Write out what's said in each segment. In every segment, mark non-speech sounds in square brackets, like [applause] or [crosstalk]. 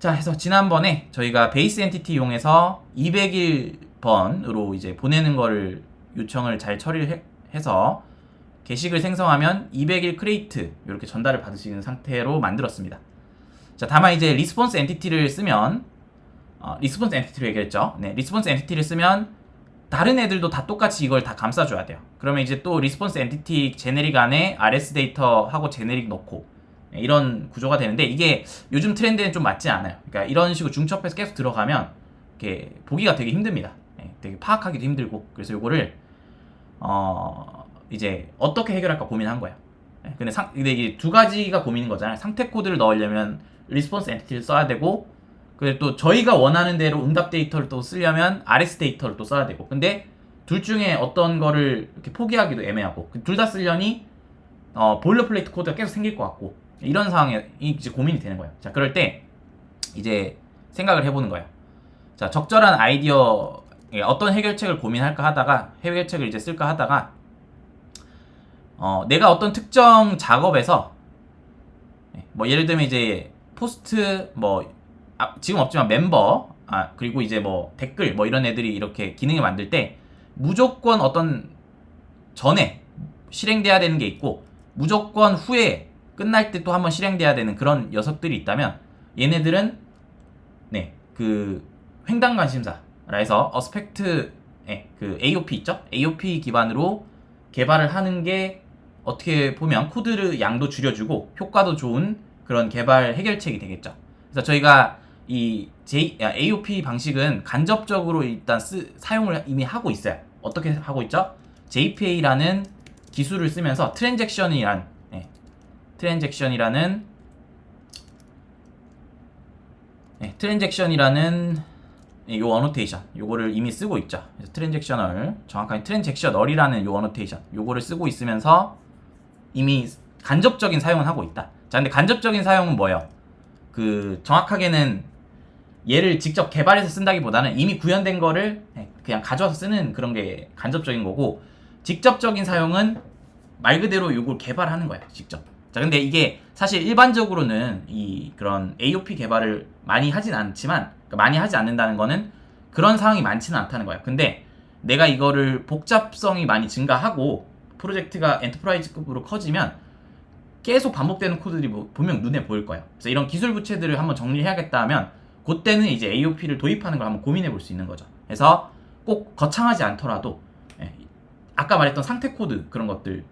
자, 해서 지난번에 저희가 베이스 엔티티 이용해서 201번으로 이제 보내는 거를 요청을 잘 처리를 해서 게시글 생성하면 201 크레이트 이렇게 전달을 받을 수 있는 상태로 만들었습니다. 자, 다만 이제 리스폰스 엔티티를 쓰면 어, 리스폰스 엔티티로 얘기했죠. 네, 리스폰스 엔티티를 쓰면 다른 애들도 다 똑같이 이걸 다 감싸줘야 돼요. 그러면 이제 또 리스폰스 엔티티 제네릭 안에 RS 데이터하고 제네릭 넣고 네, 이런 구조가 되는데 이게 요즘 트렌드에는 좀 맞지 않아요. 그러니까 이런 식으로 중첩해서 계속 들어가면 이렇게 보기가 되게 힘듭니다. 네, 되게 파악하기도 힘들고 그래서 이거를 어 이제 어떻게 해결할까 고민한 거예요. 네, 근데 상 근데 이게 두 가지가 고민인 거잖아요. 상태 코드를 넣으려면 리스폰스 엔티티를 써야 되고 그리고 또 저희가 원하는 대로 응답 데이터를 또 쓰려면 RS 데이터를 또 써야 되고 근데 둘 중에 어떤 거를 이렇게 포기하기도 애매하고 둘 다 쓰려니 어, 보일러플레이트 코드가 계속 생길 것 같고 이런 상황에 이제 고민이 되는 거예요. 자 그럴 때 이제 생각을 해보는 거예요. 자 적절한 아이디어 예, 어떤 해결책을 고민할까 하다가 해결책을 이제 쓸까 하다가 어, 내가 어떤 특정 작업에서 예, 뭐 예를 들면 이제 포스트 뭐 아, 지금 없지만 멤버 아 그리고 이제 뭐 댓글 뭐 이런 애들이 이렇게 기능을 만들 때 무조건 어떤 전에 실행돼야 되는 게 있고 무조건 후에 끝날 때 또 한번 실행돼야 되는 그런 녀석들이 있다면 얘네들은 네 그 횡단 관심사라 해서 어스펙트 예, 그 AOP 있죠? AOP 기반으로 개발을 하는 게 어떻게 보면 코드 양도 줄여주고 효과도 좋은 그런 개발 해결책이 되겠죠. 그래서 저희가 이 J, AOP 방식은 간접적으로 일단 쓰, 사용을 이미 하고 있어요. 어떻게 하고 있죠? JPA라는 기술을 쓰면서 트랜잭션이란 네, 트랜잭션이라는 네, 트랜잭션이라는 요 어노테이션 요거를 이미 쓰고 있죠. 그래서 트랜잭셔널 정확하게 트랜잭셔널이라는 요 어노테이션 요거를 쓰고 있으면서 이미 간접적인 사용을 하고 있다. 자, 근데 간접적인 사용은 뭐예요? 그 정확하게는 얘를 직접 개발해서 쓴다기보다는 이미 구현된 거를 그냥 가져와서 쓰는 그런 게 간접적인 거고 직접적인 사용은 말 그대로 이걸 개발하는 거야 직접 자 근데 이게 사실 일반적으로는 이 그런 AOP 개발을 많이 하진 않지만 그러니까 많이 하지 않는다는 거는 그런 상황이 많지는 않다는 거야 근데 내가 이거를 복잡성이 많이 증가하고 프로젝트가 엔터프라이즈급으로 커지면 계속 반복되는 코드들이 뭐 분명 눈에 보일 거예요 그래서 이런 기술 부채들을 한번 정리해야겠다 하면 그때는 이제 AOP를 도입하는 걸 한번 고민해 볼 수 있는 거죠. 그래서 꼭 거창하지 않더라도 예, 아까 말했던 상태 코드 그런 것들을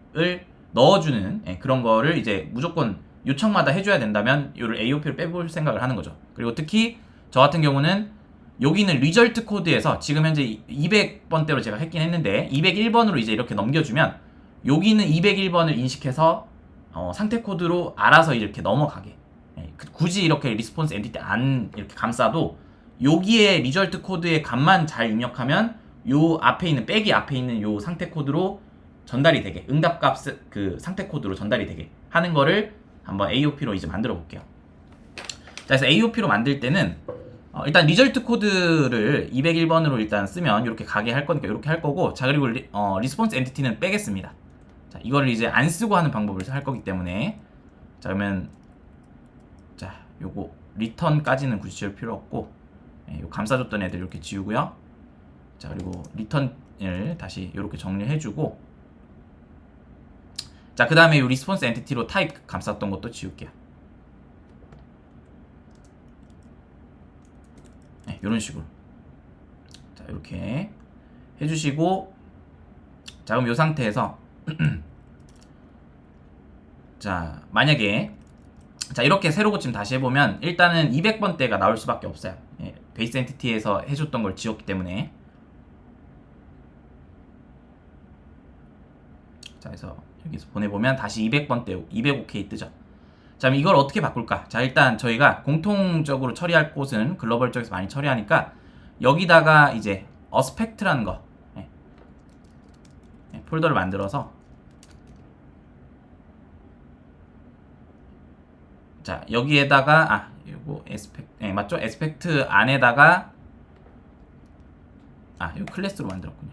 넣어주는 예, 그런 거를 이제 무조건 요청마다 해줘야 된다면 이를 AOP를 빼볼 생각을 하는 거죠. 그리고 특히 저 같은 경우는 여기는 리절트 코드에서 지금 현재 200번대로 제가 했긴 했는데 201번으로 이제 이렇게 넘겨주면 여기는 201번을 인식해서 어, 상태 코드로 알아서 이렇게 넘어가게 예, 그 굳이 이렇게 리스폰스 엔티티 안 이렇게 감싸도 여기에 리절트 코드의 값만 잘 입력하면 요 앞에 있는 백이 앞에 있는 요 상태 코드로 전달이 되게 응답 값 그 상태 코드로 전달이 되게 하는 거를 한번 AOP로 이제 만들어 볼게요. 자, 그래서 AOP로 만들 때는 어, 일단 리절트 코드를 201번으로 일단 쓰면 이렇게 가게 할 거니까 이렇게 할 거고 자 그리고 리, 어, 리스폰스 엔티티는 빼겠습니다. 자 이거를 이제 안 쓰고 하는 방법을 할 거기 때문에 자 그러면 요거 리턴까지는 굳이 지울 필요 없고 예, 요 감싸줬던 애들 이렇게 지우고요. 자 그리고 리턴을 다시 이렇게 정리해 주고 자 그 다음에 요 리스폰스 엔티티로 타입 감쌌던 것도 지울게요. 네, 이런 식으로. 자 이렇게 해주시고 자 그럼 이 상태에서 [clears throat] 자 만약에 자 이렇게 새로 고침 다시 해보면 일단은 200번대가 나올 수밖에 없어요. 예, 베이스 엔티티에서 해줬던 걸 지웠기 때문에 자 그래서 여기서 보내보면 다시 200번대 205K 뜨죠 자 이걸 어떻게 바꿀까 자 일단 저희가 공통적으로 처리할 곳은 글로벌 쪽에서 많이 처리하니까 여기다가 이제 어스펙트라는 거 예, 예, 폴더를 만들어서 자 여기에다가 아 이거 에스펙트 네, 맞죠? 에스펙트 안에다가 아 이거 클래스로 만들었군요.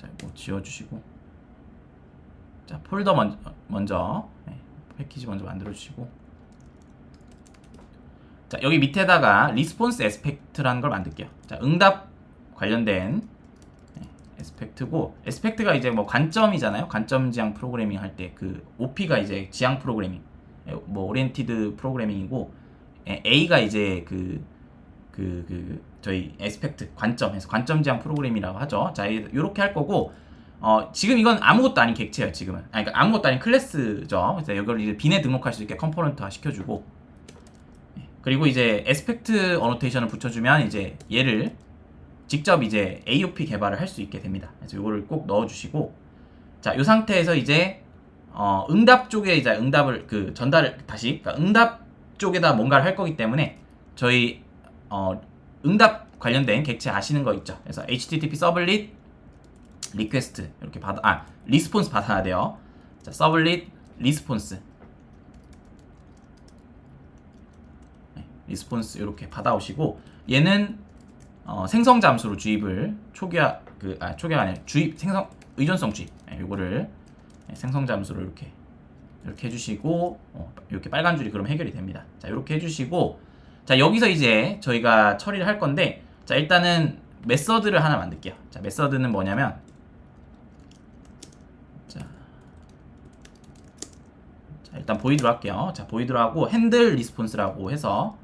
자 이거 지워주시고 자 폴더 먼저, 먼저 네, 패키지 먼저 만들어 주시고 자, 여기 밑에다가 리스폰스 에스펙트라는 걸 만들게요. 자, 응답 관련된 네, 에스펙트고 에스펙트가 이제 뭐 관점이잖아요. 관점 지향 프로그래밍 할 때 그 OP가 이제 지향 프로그래밍, 예, 뭐 오리엔티드 프로그래밍이고 예, A가 이제 그 그, 그, 저희 에스펙트, 관점에서 관점 지향 프로그램이라고 하죠. 자, 이렇게 할 거고, 어, 지금 이건 아무것도 아닌 객체예요, 지금은. 아니, 그러니까 아무것도 아닌 클래스죠. 그래서 이걸 이제 빈에 등록할 수 있게 컴포넌트화 시켜주고, 예, 그리고 이제 에스펙트 어노테이션을 붙여주면 이제 얘를 직접 이제 AOP 개발을 할 수 있게 됩니다. 그래서 이거를 꼭 넣어주시고, 자, 이 상태에서 이제 어, 응답 쪽에 이제 응답을 그 전달을 다시 그러니까 응답 쪽에다 뭔가를 할 거기 때문에 저희 어, 응답 관련된 객체 아시는 거 있죠? 그래서 HTTP 서블릿 리퀘스트 이렇게 받아 아 리스폰스 받아야 돼요. 자 서블릿 리스폰스 네, 리스폰스 이렇게 받아오시고 얘는 어, 생성 잠수로 주입을 초기화 그 아 초기화 아니라 주입 생성 의존성 주입 네, 요거를 네, 생성 잠수로 이렇게 이렇게 해주시고 어, 이렇게 빨간 줄이 그럼 해결이 됩니다. 자 이렇게 해주시고 자 여기서 이제 저희가 처리를 할 건데 자 일단은 메서드를 하나 만들게요. 자 메서드는 뭐냐면 자, 자 일단 보이드로 할게요. 자 보이드로 하고 핸들 리스폰스라고 해서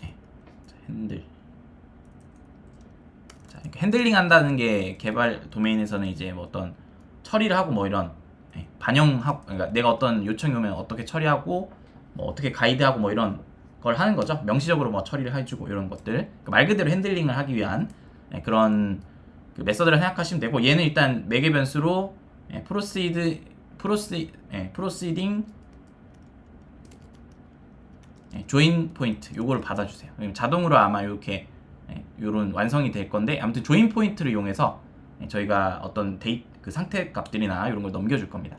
네, 자, 핸들 자 이렇게 핸들링 한다는 게 개발 도메인에서는 이제 뭐 어떤 처리를 하고 뭐 이런 네, 반영하고 그러니까 내가 어떤 요청이 오면 어떻게 처리하고 뭐 어떻게 가이드하고 뭐 이런 걸 하는 거죠. 명시적으로 뭐 처리를 해주고 이런 것들 그러니까 말 그대로 핸들링을 하기 위한 네, 그런 그 메서드를 생각하시면 되고 얘는 일단 매개 변수로 예, 프로시드 프로시 예, 프로시딩 예, 조인 포인트 요거를 받아주세요. 자동으로 아마 이렇게 예, 요런 완성이 될 건데 아무튼 조인 포인트를 이용해서 예, 저희가 어떤 데이 그 상태 값들이나 이런 걸 넘겨줄 겁니다.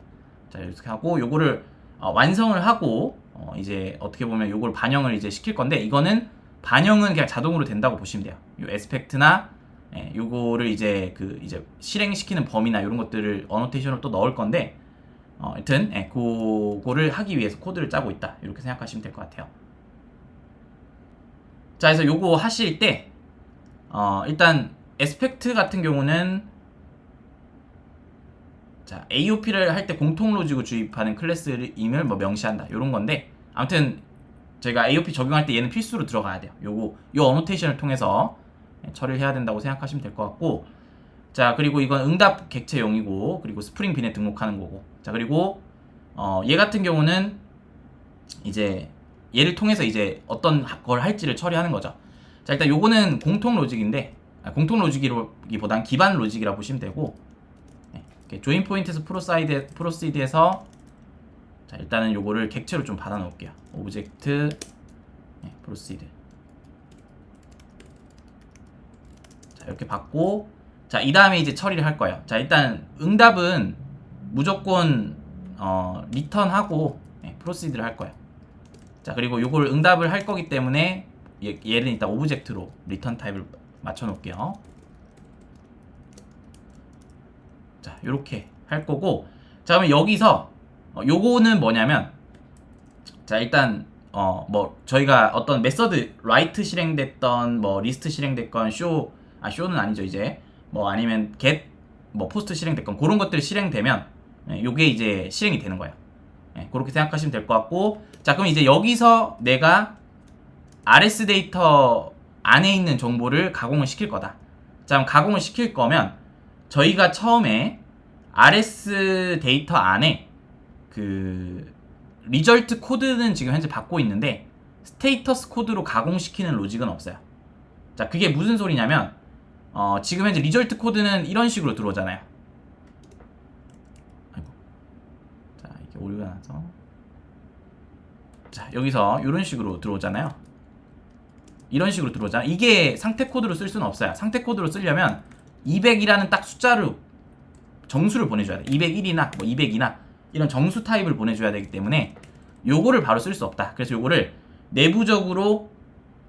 자 이렇게 하고 요거를 어, 완성을 하고 어, 이제 어떻게 보면 요걸 반영을 이제 시킬 건데 이거는 반영은 그냥 자동으로 된다고 보시면 돼요. 요 에스펙트나 예, 요거를 이제 그 이제 실행시키는 범위나 이런 것들을 어노테이션을 또 넣을 건데 어, 하여튼 예, 그거를 하기 위해서 코드를 짜고 있다 이렇게 생각하시면 될 것 같아요. 자, 그래서 요거 하실 때 어, 일단 에스펙트 같은 경우는 자, AOP를 할 때 공통 로직을 주입하는 클래스임을 뭐 명시한다. 이런 건데 아무튼 저희가 AOP 적용할 때 얘는 필수로 들어가야 돼요. 요거 요 어노테이션을 통해서 처리를 해야 된다고 생각하시면 될 것 같고 자, 그리고 이건 응답 객체용이고 그리고 스프링 빈에 등록하는 거고. 자, 그리고 어, 얘 같은 경우는 이제 얘를 통해서 이제 어떤 걸 할지를 처리하는 거죠. 자, 일단 요거는 공통 로직인데 아, 공통 로직이기보단 기반 로직이라고 보시면 되고 네, 조인 포인트에서 프로사이드 프로시드에서 자, 일단은 요거를 객체로 좀 받아 놓을게요. 오브젝트 네, 프로시드 자, 이렇게 받고 자, 이 다음에 이제 처리를 할 거예요. 자, 일단 응답은 무조건 어, 리턴하고 네, 프로시드를 할 거예요. 자, 그리고 요걸 응답을 할 거기 때문에 얘, 얘는 일단 오브젝트로 리턴 타입을 맞춰 놓을게요. 자, 요렇게 할 거고 자, 그러면 여기서 어, 요거는 뭐냐면 자, 일단 어, 뭐 저희가 어떤 메서드 라이트 실행됐던 뭐 리스트 실행됐건 쇼 아, 쇼는 아니죠, 이제. 뭐 아니면 get 뭐 포스트 실행됐건 그런 것들이 실행되면 예, 요게 이제 실행이 되는 거예요. 예, 그렇게 생각하시면 될 것 같고 자, 그럼 이제 여기서 내가 RS 데이터 안에 있는 정보를 가공을 시킬 거다. 자, 그럼 가공을 시킬 거면 저희가 처음에 RS 데이터 안에 그 리절트 코드는 지금 현재 받고 있는데 스테이터스 코드로 가공시키는 로직은 없어요. 자, 그게 무슨 소리냐면 어, 지금 현재 리절트 코드는 이런 식으로 들어오잖아요. 아이고. 자, 이렇게 오류가 나서 자, 여기서 이런 식으로 들어오잖아요. 이런 식으로 들어오잖아요. 이게 상태 코드로 쓸 수는 없어요. 상태 코드로 쓰려면 200이라는 딱 숫자로 정수를 보내줘야 돼. 201이나 뭐 200이나 이런 정수 타입을 보내줘야 되기 때문에 요거를 바로 쓸 수 없다. 그래서 요거를 내부적으로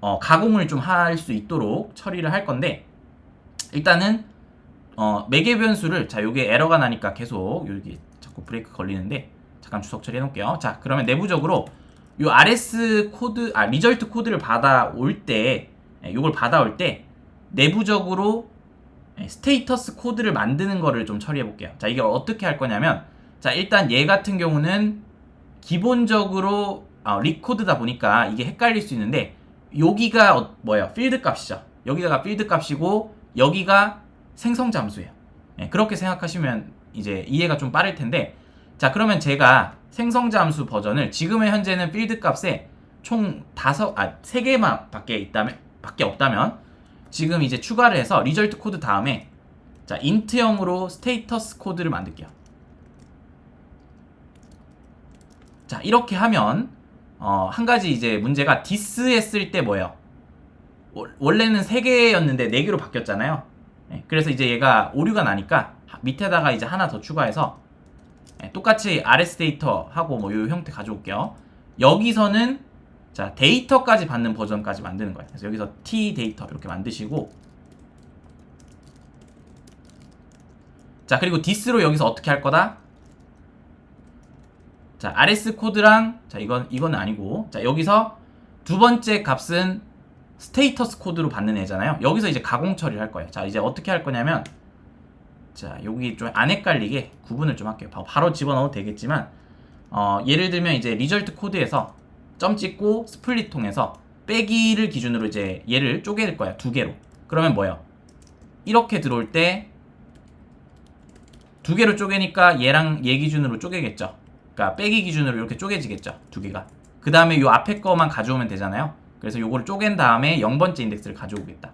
어, 가공을 좀 할 수 있도록 처리를 할 건데 일단은 어, 매개 변수를 자 요게 에러가 나니까 계속 여기 자꾸 브레이크 걸리는데 자, 잠깐 주석 처리해 놓을게요. 자, 그러면 내부적으로 요 RS 코드 아 리절트 코드를 받아올 때 예, 요걸 받아올 때 내부적으로 예, 스테이터스 코드를 만드는 거를 좀 처리해 볼게요. 자, 이게 어떻게 할 거냐면 자, 일단 얘 같은 경우는 기본적으로 어, 리코드다 보니까 이게 헷갈릴 수 있는데 여기가 어, 뭐예요? 필드 값이죠. 여기가 필드 값이고 여기가 생성 잠수예요. 예, 그렇게 생각하시면 이제 이해가 좀 빠를 텐데 자 그러면 제가 생성 잠수 버전을 지금의 현재는 필드 값에 총 다섯 아 세 개만 밖에 있다면 밖에 없다면 지금 이제 추가를 해서 리절트 코드 다음에 자 인트형으로 스테이터스 코드를 만들게요. 자 이렇게 하면 어, 한 가지 이제 문제가 디스 했을 때 뭐예요? 월- 원래는 3개였는데 4개로 바뀌었잖아요. 예, 그래서 이제 얘가 오류가 나니까 하- 밑에다가 이제 하나 더 추가해서 예, 똑같이 RS 데이터 하고 뭐 요 형태 가져올게요. 여기서는 자 데이터까지 받는 버전까지 만드는 거예요. 그래서 여기서 T 데이터 이렇게 만드시고 자 그리고 디스로 여기서 어떻게 할 거다? 자 RS 코드랑 자 이건 이건 아니고 자 여기서 두 번째 값은 스테이터스 코드로 받는 애잖아요. 여기서 이제 가공 처리를 할 거예요. 자 이제 어떻게 할 거냐면 자 여기 좀 안 헷갈리게 구분을 좀 할게요. 바- 바로 집어넣어도 되겠지만 어, 예를 들면 이제 리절트 코드에서 점 찍고 스플릿 통해서 빼기를 기준으로 이제 얘를 쪼갤 거야 두 개로. 그러면 뭐예요? 이렇게 들어올 때 두 개로 쪼개니까 얘랑 얘 기준으로 쪼개겠죠. 그러니까 빼기 기준으로 이렇게 쪼개지겠죠. 두 개가. 그 다음에 요 앞에 거만 가져오면 되잖아요. 그래서 요거를 쪼갠 다음에 0번째 인덱스를 가져오겠다.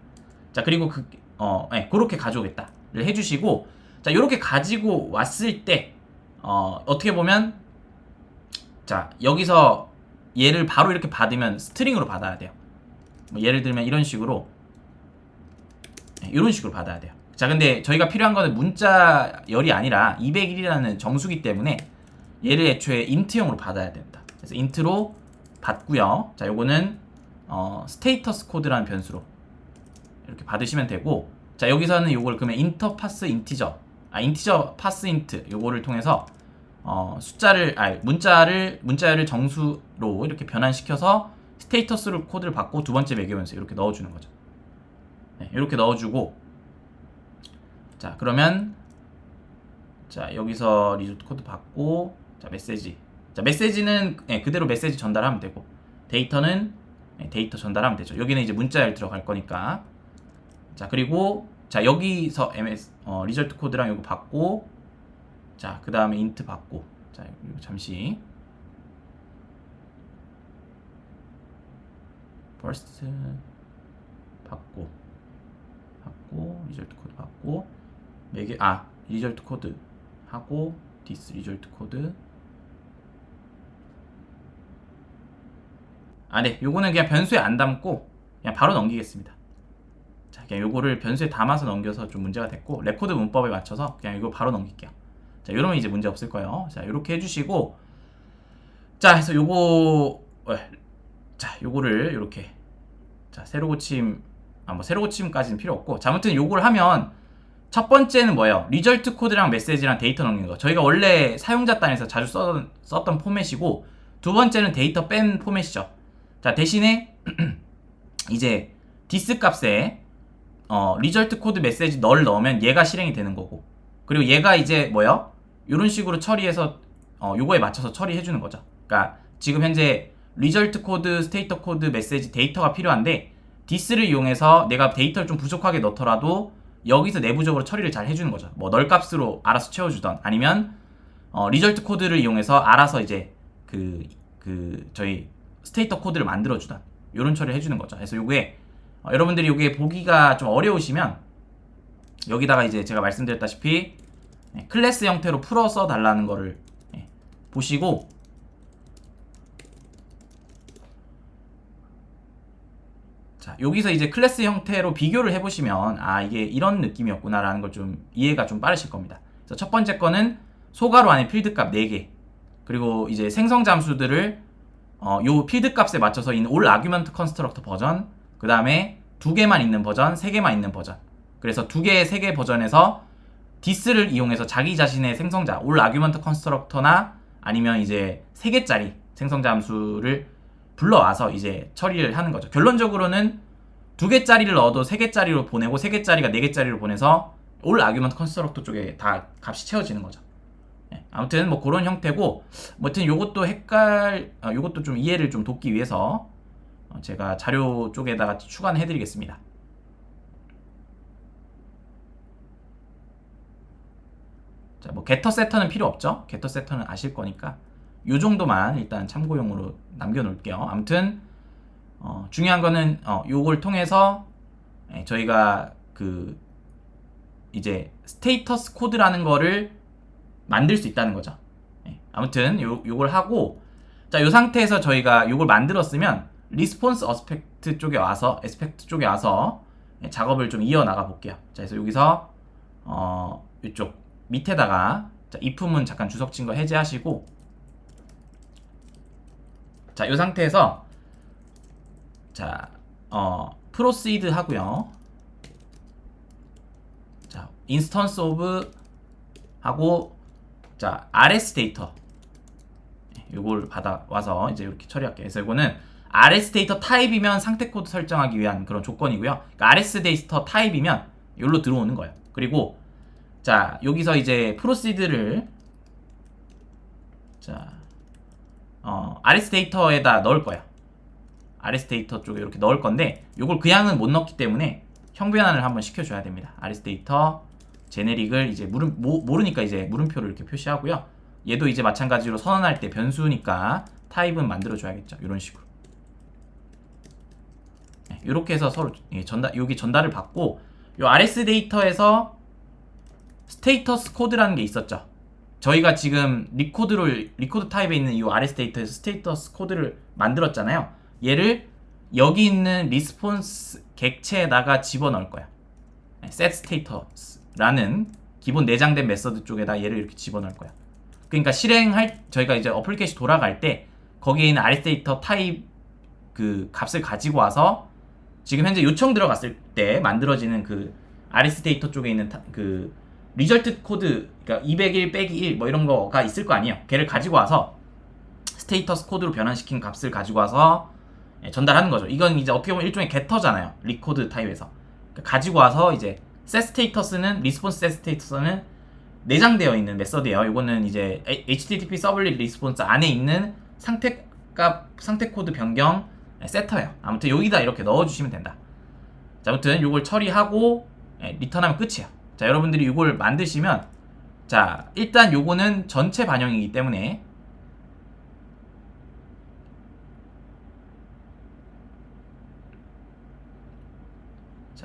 자, 그리고 그, 어, 네, 그렇게 가져오겠다를 해주시고, 자, 요렇게 가지고 왔을 때, 어, 어떻게 보면, 자, 여기서 얘를 바로 이렇게 받으면 스트링으로 받아야 돼요. 뭐 예를 들면 이런 식으로, 네, 이런 식으로 받아야 돼요. 자, 근데 저희가 필요한 거는 문자 열이 아니라 201이라는 정수기 때문에 얘를 애초에 인트형으로 받아야 된다. 그래서 인트로 받고요. 자, 요거는 어, 스테이터스 코드라는 변수로 이렇게 받으시면 되고 자, 여기서는 요걸 그러면 인터 파스 인티저 아, 인티저 파스 인트 요거를 통해서 어, 숫자를 아, 문자를 문자열을 정수로 이렇게 변환시켜서 스테이터스로 코드를 받고 두 번째 매겨면서 이렇게 넣어 주는 거죠. 네, 이렇게 넣어 주고 자, 그러면 자, 여기서 리조트 코드 받고 자, 메시지. 자, 메시지는 예, 그대로 메시지 전달하면 되고 데이터는 예, 데이터 전달하면 되죠. 여기는 이제 문자열 들어갈 거니까. 자, 그리고 자, 여기서 MS 어, 리절트 코드랑 이거 받고 자, 그다음에 인트 받고. 자, 이거 잠시 퍼스트 받고 받고 리절트 코드 받고 매개 아 리절트 코드 하고 디스 리절트 코드 아 네 요거는 그냥 변수에 안 담고 그냥 바로 넘기겠습니다 자 그냥 요거를 변수에 담아서 넘겨서 좀 문제가 됐고 레코드 문법에 맞춰서 그냥 이거 바로 넘길게요 자 이러면 이제 문제 없을 거예요 자 요렇게 해주시고 자 그래서 요거 어, 자 요거를 요렇게 자 새로 고침 아뭐 새로 고침까지는 필요 없고 자 아무튼 요걸 하면 첫 번째는 뭐예요? 리절트 코드랑 메시지랑 데이터 넣는 거. 저희가 원래 사용자 단에서 자주 썼던, 썼던 포맷이고 두 번째는 데이터 뺀 포맷이죠. 자 대신에 [clears throat] 이제 디스 값에 어, 리절트 코드 메시지 널 넣으면 얘가 실행이 되는 거고 그리고 얘가 이제 뭐요? 이런 식으로 처리해서 어, 요거에 맞춰서 처리해 주는 거죠. 그러니까 지금 현재 리절트 코드, 스테이터 코드, 메시지 데이터가 필요한데 디스를 이용해서 내가 데이터를 좀 부족하게 넣더라도 여기서 내부적으로 처리를 잘 해주는 거죠. 뭐 널 값으로 알아서 채워주던 아니면 어, 리절트 코드를 이용해서 알아서 이제 그, 그 저희 스테이터 코드를 만들어주던 이런 처리를 해주는 거죠. 그래서 요게 어, 여러분들이 요게 보기가 좀 어려우시면 여기다가 이제 제가 말씀드렸다시피 네, 클래스 형태로 풀어 써 달라는 거를 네, 보시고 자, 여기서 이제 클래스 형태로 비교를 해보시면, 아, 이게 이런 느낌이었구나라는 걸 좀 이해가 좀 빠르실 겁니다. 그래서 첫 번째 거는 소가로 안에 필드 값 4개. 그리고 이제 생성 잠수들을, 어, 요 필드 값에 맞춰서 있는 올 아규먼트 컨스트럭터 버전, 그 다음에 두 개만 있는 버전, 세 개만 있는 버전. 그래서 두 개, 세 개 버전에서 디스를 이용해서 자기 자신의 생성자, 올 아규먼트 컨스트럭터나 아니면 이제 3개짜리 생성자 함수를 불러와서 이제 처리를 하는 거죠. 결론적으로는 2개짜리를 넣어도 3개짜리로 보내고 3개짜리가 4개짜리로 보내서 올 아규먼트 컨스트럭터 쪽에 다 값이 채워지는 거죠. 예, 아무튼 뭐 그런 형태고 뭐 하여튼 요것도 헷갈 아, 요것도 좀 이해를 좀 돕기 위해서 어, 제가 자료 쪽에다가 추가는 해드리겠습니다. 자, 뭐 게터 세터는 필요 없죠. 게터 세터는 아실 거니까 요 정도만 일단 참고용으로 남겨놓을게요. 아무튼 어, 중요한 거는 어, 요걸 통해서 예, 저희가 그 이제 스테이터스 코드라는 거를 만들 수 있다는 거죠. 예, 아무튼 요 요걸 하고 자, 요 상태에서 저희가 요걸 만들었으면 리스폰스 어스펙트 쪽에 와서 에스펙트 쪽에 와서 예, 작업을 좀 이어 나가 볼게요. 자, 그래서 여기서 어, 이쪽 밑에다가 자, if문 잠깐 주석 친 거 해제하시고 자, 요 상태에서 자, 어, 프로시드 하고요. 자, 인스턴스 오브 하고 자, RS 데이터 요걸 받아와서 이제 이렇게 처리할게요. 그래서 이거는 RS 데이터 타입이면 상태 코드 설정하기 위한 그런 조건이고요. 그러니까 RS 데이터 타입이면 여기로 들어오는 거예요. 그리고 자 여기서 이제 프로시드를 자 어, RS 데이터에다 넣을 거야. RS 데이터 쪽에 이렇게 넣을 건데 요걸 그냥은 못 넣기 때문에 형변환을 한번 시켜줘야 됩니다. RS 데이터 제네릭을 이제 물음, 모, 모르니까 이제 물음표를 이렇게 표시하고요. 얘도 이제 마찬가지로 선언할 때 변수니까 타입은 만들어줘야겠죠. 이런 식으로. 네, 이렇게 해서 서로 예, 전달 여기 전달을 받고 요 RS 데이터에서 스테이터스 코드라는 게 있었죠. 저희가 지금 리코드를 리코드 타입에 있는 이 RS 데이터에서 스테이터스 코드를 만들었잖아요. 얘를 여기 있는 리스폰스 객체에다가 집어넣을 거야. set status 라는 기본 내장된 메서드 쪽에다 얘를 이렇게 집어넣을 거야. 그러니까 실행할 저희가 이제 어플리케이션 돌아갈 때 거기에 있는 데이터 타입 그 값을 가지고 와서 지금 현재 요청 들어갔을 때 만들어지는 그 데이터 쪽에 있는 타, 그 리절트 코드 그러니까 201 빼기 1 뭐 이런 거가 있을 거 아니에요. 걔를 가지고 와서 스테이터스 코드로 변환시킨 값을 가지고 와서 예, 전달하는 거죠. 이건 이제 어떻게 보면 일종의 게터잖아요. 리코드 타입에서 그러니까 가지고 와서 이제 set 스테이터스는 리스폰스 set 스테이터스는 내장되어 있는 메서드예요. 이거는 이제 HTTP 서블릿 리스폰스 안에 있는 상태 값 상태 코드 변경 세터예요. 아무튼 여기다 이렇게 넣어주시면 된다. 자, 아무튼 이걸 처리하고 예, 리턴하면 끝이에요. 자, 여러분들이 이걸 만드시면 자, 일단 요거는 전체 반영이기 때문에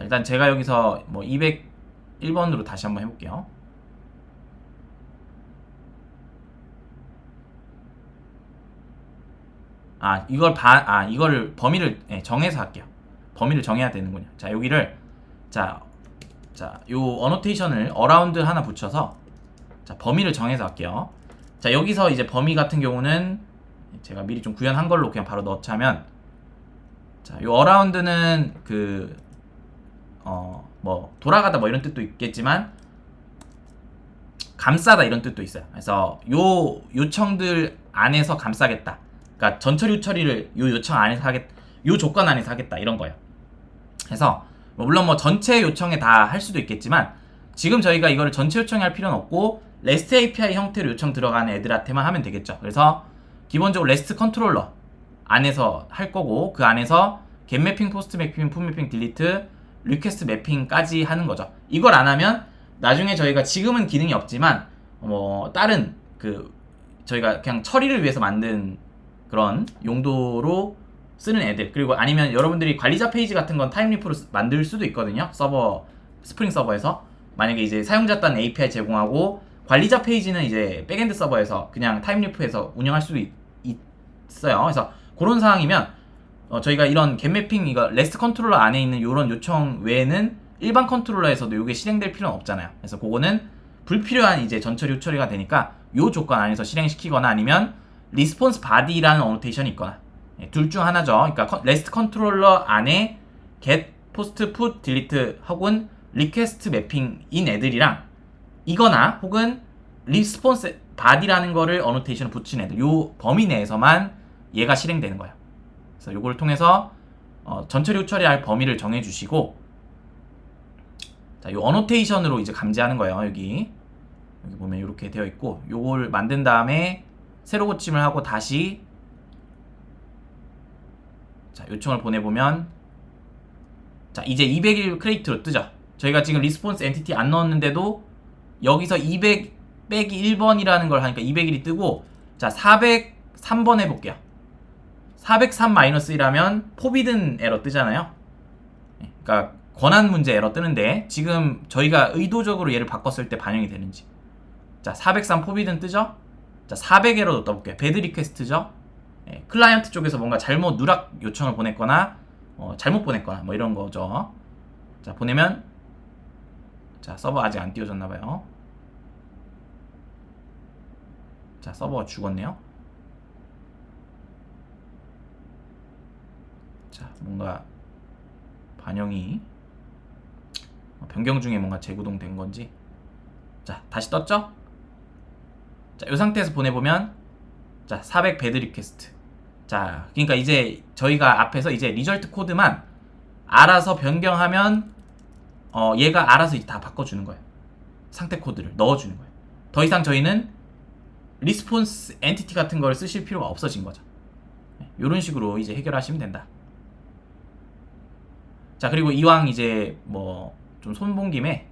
자, 일단 제가 여기서 뭐 201번으로 다시 한번 해볼게요. 아, 이걸 반, 아, 이거를 범위를 예, 정해서 할게요. 범위를 정해야 되는군요. 자, 여기를 자, 자, 요 어노테이션을 어라운드 하나 붙여서 자, 범위를 정해서 할게요. 자, 여기서 이제 범위 같은 경우는 제가 미리 좀 구현한 걸로 그냥 바로 넣자면 자, 요 어라운드는 그 어, 뭐 돌아가다 뭐 이런 뜻도 있겠지만 감싸다 이런 뜻도 있어요. 그래서 요 요청들 안에서 감싸겠다. 그러니까 전처리 처리를 요 요청 안에서 하겠 요 조건 안에서 하겠다 이런 거예요. 그래서 뭐 물론 뭐 전체 요청에 다 할 수도 있겠지만 지금 저희가 이거를 전체 요청에 할 필요는 없고 REST API 형태로 요청 들어가는 애들한테만 하면 되겠죠. 그래서 기본적으로 REST 컨트롤러 안에서 할 거고 그 안에서 get 매핑, 포스트 매핑, 풋 매핑, 딜리트, 리퀘스트 매핑까지 하는 거죠. 이걸 안 하면 나중에 저희가 지금은 기능이 없지만 뭐 다른 그 저희가 그냥 처리를 위해서 만든 그런 용도로 쓰는 애들 그리고 아니면 여러분들이 관리자 페이지 같은 건 타임리프로 만들 수도 있거든요. 서버 스프링 서버에서. 만약에 이제 사용자 단 API 제공하고 관리자 페이지는 이제 백엔드 서버에서 그냥 타임리프에서 운영할 수도 있, 있어요. 그래서 그런 상황이면 어, 저희가 이런 겟매핑 이거 레스트 컨트롤러 안에 있는 이런 요청 외에는 일반 컨트롤러에서도 이게 실행될 필요는 없잖아요 그래서 그거는 불필요한 이제 전처리 후처리가 되니까 요 조건 안에서 실행시키거나 아니면 리스폰스 바디라는 어노테이션이 있거나 예, 둘중 하나죠. 그러니까 레스트 컨트롤러 안에 get, post, put, delete 혹은 request 매핑인 애들이랑 이거나 혹은 리스폰스 바디라는 거를 어노테이션을 붙인 애들 요 범위 내에서만 얘가 실행되는 거예요. 그래서 요걸 통해서 어, 전처리 후처리할 범위를 정해 주시고 자, 요 어노테이션으로 이제 감지하는 거예요. 여기 여기 보면 이렇게 되어 있고 요걸 만든 다음에 새로 고침을 하고 다시 자, 요청을 보내 보면 자, 이제 200일 크레이트로 뜨죠. 저희가 지금 리스폰스 엔티티 안 넣었는데도 여기서 200 빼기 1번이라는 걸 하니까 200일이 뜨고 자, 403번 해 볼게요. 403 마이너스 1하면 포비든 에러 뜨잖아요. 예, 그러니까 권한 문제 에러 뜨는데 지금 저희가 의도적으로 얘를 바꿨을 때 반영이 되는지. 자, 403 포비든 뜨죠? 자, 400 에러도 떠볼게요. 배드 리퀘스트죠? 예, 클라이언트 쪽에서 뭔가 잘못 누락 요청을 보냈거나 어, 잘못 보냈거나 뭐 이런 거죠. 자, 보내면 자, 서버 아직 안 띄워졌나 봐요. 자, 서버가 죽었네요. 자, 뭔가 반영이 어, 변경 중에 뭔가 재구동된 건지. 자, 다시 떴죠? 자, 이 상태에서 보내보면 자, 400 배드 리퀘스트. 자, 그러니까 이제 저희가 앞에서 이제 리절트 코드만 알아서 변경하면 어, 얘가 알아서 다 바꿔주는 거예요. 상태 코드를 넣어주는 거예요. 더 이상 저희는 리스폰스 엔티티 같은 걸 쓰실 필요가 없어진 거죠. 이런 식으로 이제 해결하시면 된다. 자 그리고 이왕 이제 뭐 좀 손 본 김에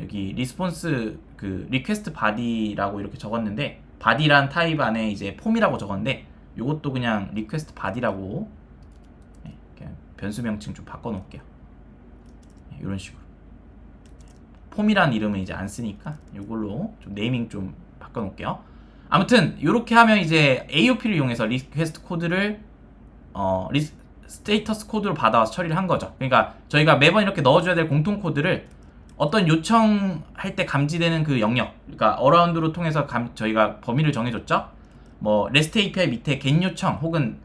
여기 리스폰스 그 리퀘스트 바디라고 이렇게 적었는데 바디란 타입 안에 이제 폼이라고 적었는데 이것도 그냥 리퀘스트 바디라고 네, 변수 명칭 좀 바꿔 놓을게요. 이런 식으로 폼이란 이름은 이제 안 쓰니까 이걸로 좀 네이밍 좀 바꿔 놓을게요. 아무튼 이렇게 하면 이제 AOP를 이용해서 리퀘스트 코드를 어 리, 스 테이터스 코드로 받아와서 처리를 한 거죠. 그러니까 저희가 매번 이렇게 넣어줘야 될 공통 코드를 어떤 요청할 때 감지되는 그 영역, 그러니까 어라운드로 통해서 감, 저희가 범위를 정해줬죠. 뭐 REST API 밑에 get 요청 혹은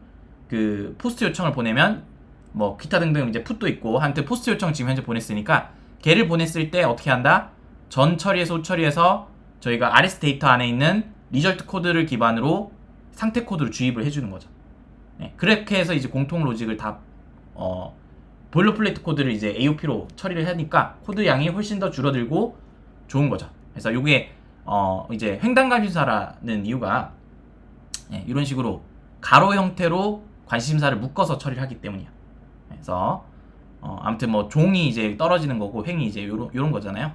그 포스트 요청을 보내면 뭐 기타 등등 이제 풋도 있고 한테 포스트 요청 지금 현재 보냈으니까 걔를 보냈을 때 어떻게 한다? 전 처리해서 후 처리해서 저희가 RS 데이터 안에 있는 리절트 코드를 기반으로 상태 코드를 주입을 해주는 거죠. 네, 그렇게 해서 이제 공통 로직을 다 어, 보일러플레이트 코드를 이제 AOP로 처리를 하니까 코드 양이 훨씬 더 줄어들고 좋은 거죠. 그래서 이게 어, 이제 횡단 관심사라는 이유가 네, 이런 식으로 가로 형태로 관심사를 묶어서 처리를 하기 때문이야. 그래서 어, 아무튼 뭐 종이 이제 떨어지는 거고 횡이 이제 요런 요런 거잖아요.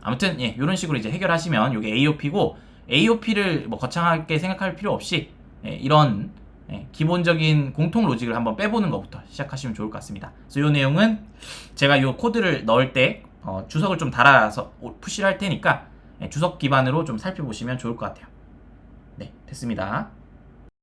아무튼 예, 이런 식으로 이제 해결하시면 이게 AOP고 AOP를 뭐 거창하게 생각할 필요 없이 예, 이런 예, 기본적인 공통 로직을 한번 빼보는 것부터 시작하시면 좋을 것 같습니다. 그래서 이 내용은 제가 이 코드를 넣을 때 어, 주석을 좀 달아서 푸시를 할 테니까 예, 주석 기반으로 좀 살펴보시면 좋을 것 같아요. 네, 됐습니다.